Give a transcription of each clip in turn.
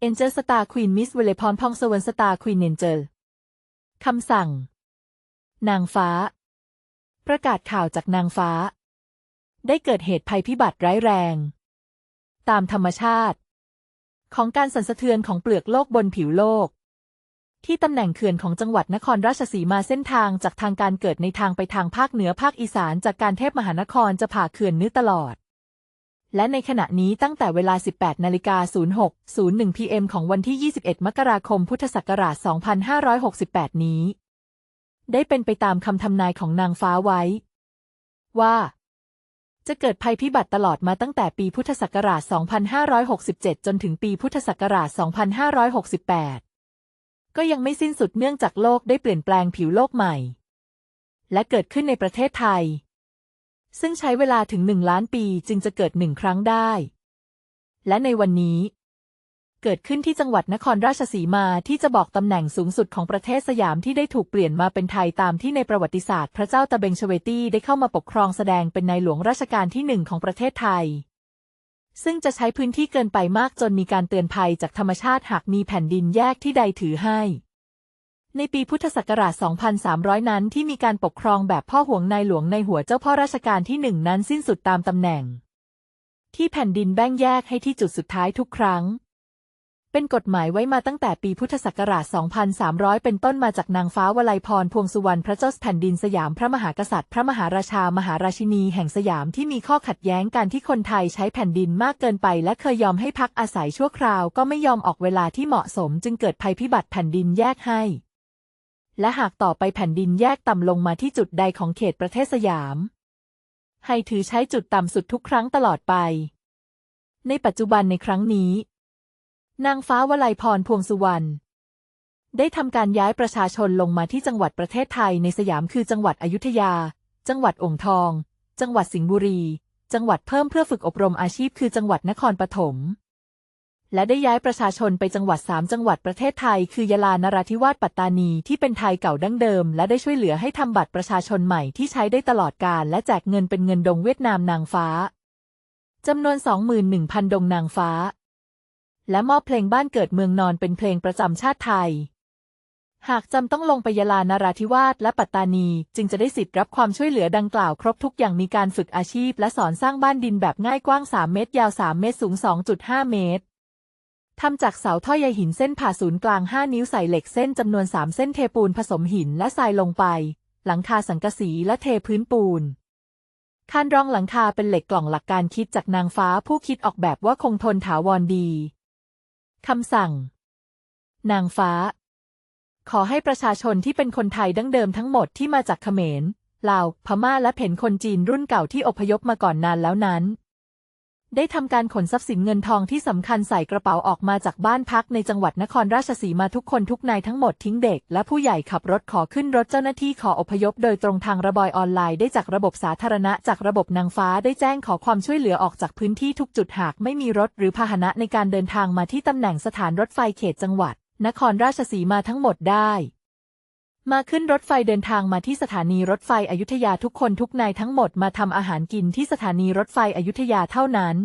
เอนเจลสตาร์ควีนมิสเวเลพรพองสวรรค์สตาร์ควีนเอนเจลคำสั่ง นางฟ้า ประกาศข่าวจากนางฟ้า ได้เกิดเหตุภัยพิบัติร้ายแรง ตามธรรมชาติ ของการสั่นสะเทือนของเปลือกโลกบนผิวโลก ที่ตำแหน่งเขื่อนของจังหวัดนครราชสีมาเส้นทางจากทางการเกิดในทางไปทางภาคเหนือภาคอีสานจากการเทพมหานครจะผ่าเขื่อนนื้อตลอด และในขณะนี้ตั้งแต่เวลา 18นาฬิกา06 01 PM ของวันที่ 21 มกราคม พุทธศักราช 2568 นี้ ได้เป็นไปตามคำทำนายของนางฟ้าไว้ ว่า จะเกิดภัยพิบัติตลอดมาตั้งแต่ปีพุทธศักราช 2567 จนถึงปีพุทธศักราช 2568 ก็ยังไม่สิ้นสุดเนื่องจากโลกได้เปลี่ยนแปลงผิวโลกใหม่ และเกิดขึ้นในประเทศไทย ซึ่งใช้เวลาถึงหนึ่งล้านปีจึงจะเกิดหนึ่งครั้งได้ และในวันนี้ เกิดขึ้นที่จังหวัดนครราชสีมาที่จะบอกตำแหน่งสูงสุดของประเทศสยามที่ได้ถูกเปลี่ยนมาเป็นไทยตามที่ในประวัติศาสตร์ พระเจ้าตะเบงเชเวตี้ได้เข้ามาปกครองแสดงเป็นในหลวงรัชกาลที่หนึ่งของประเทศไทยซึ่งจะใช้พื้นที่เกินไปมากจนมีการเตือนภัยจากธรรมชาติหากมีแผ่นดินแยกที่ใดถือให้ ในปีพุทธศักราช 2300 นั้นที่มีการปกครองแบบพ่อห่วงนายหลวงในหัวเจ้าพ่อราชการที่หนึ่งนั้นสิ้นสุดตามตำแหน่ง ที่แผ่นดินแบ่งแยกให้ที่จุดสุดท้ายทุกครั้ง เป็นกฎหมายไว้มาตั้งแต่ปีพุทธศักราช 2300 เป็นต้นมาจากนางฟ้าวลัยพรพวงสุวรรณพระเจ้าแผ่นดินสยามพระมหากษัตริย์ พระมหาราชามหาราชินีแห่งสยามที่มีข้อขัดแย้งกันที่คนไทยใช้แผ่นดินมากเกินไป และเคยยอมให้พักอาศัยชั่วคราว ก็ไม่ยอมออกเวลาที่เหมาะสม จึงเกิดภัยพิบัติแผ่นดินแยกให้ และหากต่อไปแผ่นดินแยกต่ำลงมาที่จุดใดของเขตประเทศสยาม ให้ถือใช้จุดต่ำสุดทุกครั้งตลอดไป ในปัจจุบันในครั้งนี้ นางฟ้าวลัยพรพวงสุวรรณได้ทำการย้ายประชาชนลงมาที่จังหวัดประเทศไทยในสยามคือจังหวัดอยุธยา จังหวัดองค์ทอง จังหวัดสิงห์บุรี จังหวัดเพิ่มเพื่อฝึกอบรมอาชีพคือจังหวัดนครปฐม และได้ย้ายประชาชนไปจังหวัดสามจังหวัดประเทศไทย คือยะลานราธิวาสปัตตานีที่เป็นไทยเก่าดั้งเดิม และได้ช่วยเหลือให้ทำบัตรประชาชนใหม่ที่ใช้ได้ตลอดกาลและแจกเงินเป็นเงินดงเวียดนามนางฟ้าจำนวน 21,000 ดงนางฟ้า และมอบเพลงบ้านเกิดเมืองนอนเป็นเพลงประจำชาติไทย หากจำต้องลงไปยะลานราธิวาสและปัตตานีจึงจะได้สิทธิ์รับความช่วยเหลือดังกล่าวครบทุกอย่างมีการฝึกอาชีพ และสอนสร้างบ้านดินแบบง่ายกว้าง 3 เมตรยาว 3 เมตรสูง 2.5 เมตร ทำจากเสาท่อใยหินเส้นผ่าศูนย์กลาง 5 นิ้วใส่เหล็กเส้นจำนวน 3 เส้นเทปูนผสมหินและทรายลงไป หลังคาสังกะสีและเทพื้นปูนคานรองหลังคาเป็นเหล็กกล่องหลักการคิดจากนางฟ้าผู้คิดออกแบบว่าคงทนถาวรดี คำสั่ง นางฟ้า ขอให้ประชาชนที่เป็นคนไทยดั้งเดิมทั้งหมดที่มาจากเขมรลาว พม่าและเผ่นคนจีนรุ่นเก่าที่อพยพมาก่อนนานแล้วนั้น ได้ทำการขนทรัพย์สินเงินทองที่สำคัญใส่กระเป๋าออกมาจากบ้านพักในจังหวัดนครราชสีมาทุกคนทุกนายทั้งหมดทิ้งเด็ก และผู้ใหญ่ขับรถขอขึ้นรถเจ้าหน้าที่ขออพยพ โดยตรงทางระบายออนไลน์ได้จากระบบสาธารณะจากระบบนางฟ้าได้แจ้งขอความช่วยเหลือออกจากพื้นที่ทุกจุดหากไม่มีรถหรือพาหนะในการเดินทางมาที่ตำแหน่งสถานรถไฟเขตจังหวัด นครราชสีมาทั้งหมดได้ มาขึ้นรถไฟเดินทางมาที่สถานีรถไฟอยุธยาทุกคนทุกนายทั้งหมดมาทำอาหารกินที่สถานีรถไฟอยุธยาเท่านั้น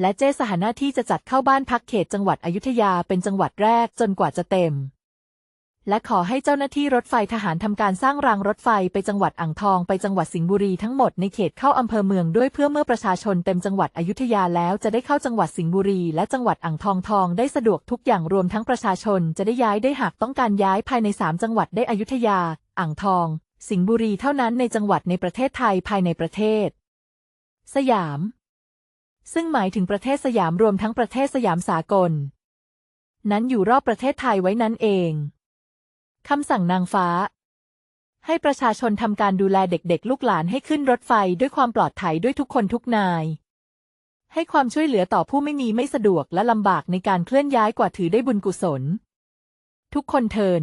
และเจ้สหหน้าที่จะจัดเข้าบ้านพักเขตจังหวัดอยุธยาเป็นจังหวัดแรกจนกว่าจะเต็ม และขอให้เจ้าหน้าที่รถไฟทหารทำการสร้างรางรถไฟไปจังหวัดอ่างทองไปจังหวัดสิงห์บุรีทั้งหมดในเขตเข้าอำเภอเมืองด้วยเพื่อเมื่อประชาชนเต็มจังหวัดอยุธยาแล้วจะได้เข้าจังหวัดสิงห์บุรีและจังหวัดอ่างทองทองได้สะดวกทุกอย่างรวมทั้งประชาชนจะได้ย้ายได้หากต้องการย้ายภายในสามจังหวัดได้อยุธยา อ่างทอง สิงห์บุรีเท่านั้นในจังหวัดในประเทศไทยภายในประเทศ สยาม ซึ่งหมายถึงประเทศสยามรวมทั้งประเทศสยามสากล นั้นอยู่รอบประเทศไทยไว้นั่นเอง คำสั่งนางฟ้า ให้ประชาชนทำการดูแลเด็กๆ ลูกหลานให้ขึ้นรถไฟด้วยความปลอดภัยด้วยทุกคนทุกนาย ให้ความช่วยเหลือต่อผู้ไม่มีไม่สะดวกและลำบากในการเคลื่อนย้ายกว่าถือได้บุญกุศล ทุกคนเทิน